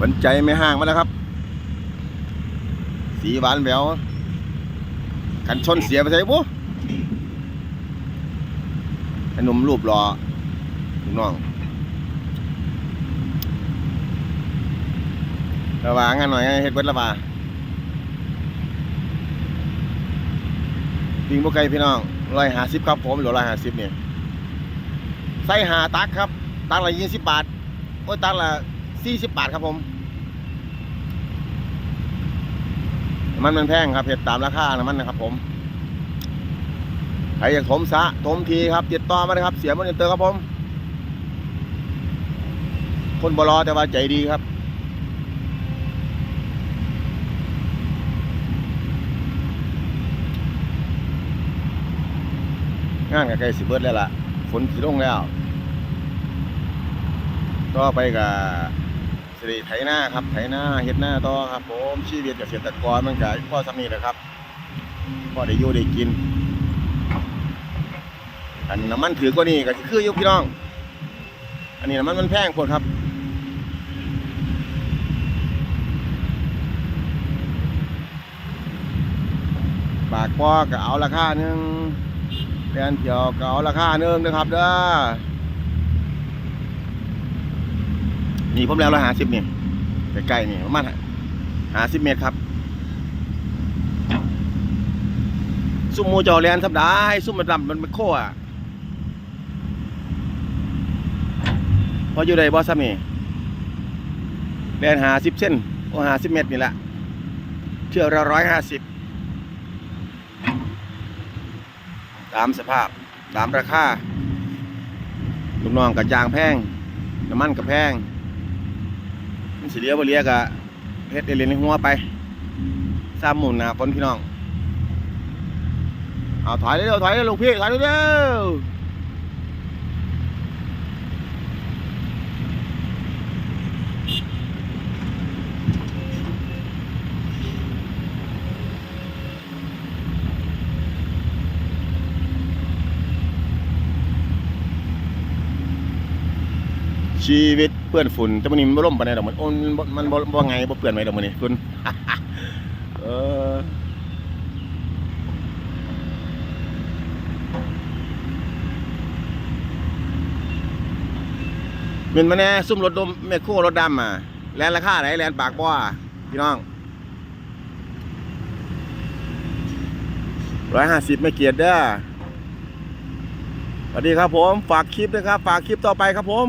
หวันใจไม่ห่างมาแล้วครับ สีหวานแหววกันชนเสียไปใส่ปุ๊ไอ้หนุ่มรูปรอลูกน้องระวางงานหน่อยเฮ็ดเบิดละว่าปิงบ่ไกลพี่น้องร้อยหาสิบครับผมหรือร้อยหาสิบเนี่ยใส่หาตักครับ ตักละยี่สิบบาท โอ้ยตักละ สี่สิบบาทครับผม มันมันแพงครับเห็ดตามราคาน้ำมันนะครับผมใครอยากถมสะถมทีครับติดต่อมาเลยครับ เสียมันเตอร์ครับผม คนบรอแต่ว่าใจดีครับงานกับใกล้สิเบิร์ดแล้วล่ะ ฝนสิลงแล้วต่อไปกับ สิริไถหน้าครับไถหน้าเฮ็ดหน้าต่อครับผมชีวิตเกษตรกรมันก็พ่อสำนีแหละครับพ่อได้อยู่ได้กินอันน้ำมันถือกว่านี้ก็คืออยู่พี่น้อง อันนี้น้ำมันมันแพงโพดครับปากปอก็เอาราคาหนึ่งแดนเขียวก็เอาราคาหนึ่งนะครับเด้อ นี่ผมแล้วร้อยห้าสิบนี่ใกล้ๆนี่ประมาณห้าสิบเมตรครับซุ่มมูจอแลนทับได้ซุ่มมันดำมันเป็นโค้อะพออยู่ใดบอสมีแลนหาสิบเส้นโอ้หาสิบเมตรนี่แหละเชือกละร้อยห้าสิบตามสภาพตามราคาลูกน้องกับจางแพงน้ำมันกับแพง สิเลียบเลียกะเฮ็ดเอเลนในหัวไปสามหมุนหนาฝนพี่น้องเอาถอยเร็วๆถอยเร็วลูกพี่ถอยเร็ว ชีวิตเปื้อนฝุ่นแต่มันนี้มันบ่ล่มปานใดดอกมันโอนมันบ่บ่ไงบ่เปื้อนไหมดอกมันนี่ฝุ่นเออเงินมาแน่ซุ่มรถดมแม่คู่รถดำอะแลนราคาไหนแลนปากบ่อพี่น้องร้อยห้าสิบไม่เกียดเด้อสวัสดีครับผม ฝากคลิปนะครับ ฝากคลิปต่อไปครับผม